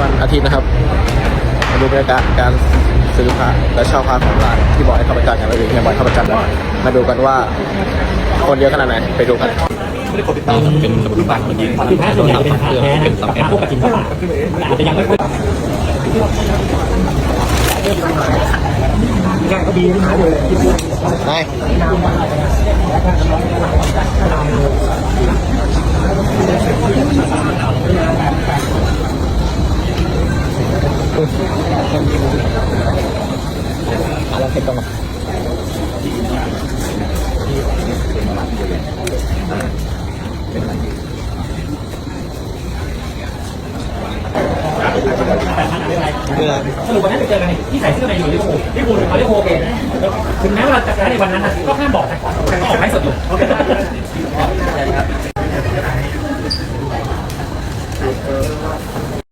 วันอาทิตย์นะครับ มาดูบรรยากาศการซื้อพระและเช่าพระของร้านที่บอกให้ข้าพเจ้าอย่างไรเฮียบอยข้าพเจ้ามาดูกันว่าคนเยอะขนาดไหนไปดูกันเป็นสมุดบัตรเมื่อกี้คือแพ้ส่วนใหญ่เป็นเครื่องแพ้เป็นสองแอแพ้ปพวกปฏิทินอาจจะยังไม่ค่อยแก้ก็ดีขึ้นมาเลยนาย อะไร kita mah. Yeah. สรุปวันนั้นไปเจอกันนี่ที่ใส่เสื้อในอยู่ลิเวอร์พูลลิเวอร์เขาเรีโอเคถึงแม้ว่าเราจะชนะในวันนั้นก็ห้ามบอกแต่ก็ออกให้สดอยู่